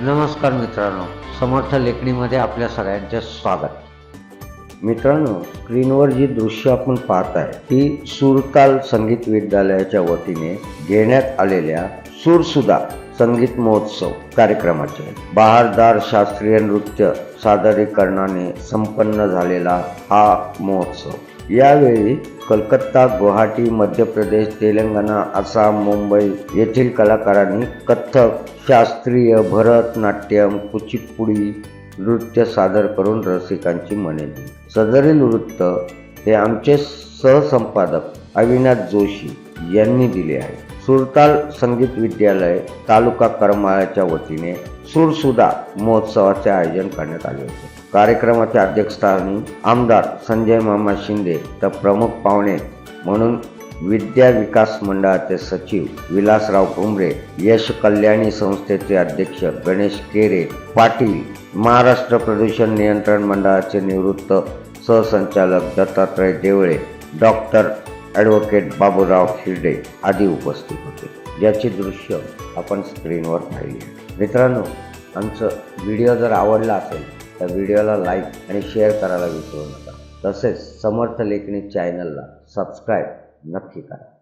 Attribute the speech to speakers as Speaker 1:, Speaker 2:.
Speaker 1: नमस्कार मित्रांनो समर्थ लेखणीमध्ये आपल्या सगळ्यांचे स्वागत. मित्रांनो स्क्रीनवर जी दृश्य आपण पाहत आहे ती सुरताल संगीत विद्यालयाच्या वतीने घेण्यात आलेल्या सुरसुदा संगीत महोत्सव कार्यक्रमाचे बहारदार शास्त्रीय नृत्य सादरीकरणाने संपन्न झालेला हा महोत्सव. यावेळी कलकत्ता गुवाहाटी मध्य प्रदेश तेलंगणा आसाम मुंबई येथील कलाकारांनी कथ्थक शास्त्रीय भरतनाट्यम कुचिपुडी नृत्य सादर करून रसिकांची मने दिली. सदरील वृत्त हे आमचे सहसंपादक अविनाश जोशी यांनी दिले आहे. सुरताल संगीत विद्यालय तालुका करमाळ्याच्या वतीने सुरसुदा महोत्सवाचे आयोजन करण्यात आले होते. कार्यक्रमाच्या अध्यक्षस्थानी आमदार संजय मामा शिंदे तर प्रमुख पाहुणे म्हणून विद्या विकास मंडळाचे सचिव विलासराव भुमरे यश कल्याणी संस्थेचे अध्यक्ष गणेश केरे पाटील महाराष्ट्र प्रदूषण नियंत्रण मंडळाचे निवृत्त सहसंचालक दत्तात्रय देवळे डॉक्टर ॲडव्होकेट बाबूराव खिरडे आदी उपस्थित होते. ज्याचे दृश्य आपण स्क्रीनवर पाहिले. मित्रांनो आमचं व्हिडिओ जर आवडला असेल तर व्हिडिओला लाईक आणि शेअर करायला विसरू नका. तसेच समर्थ लेखणी चॅनलला सबस्क्राईब नक्की करा.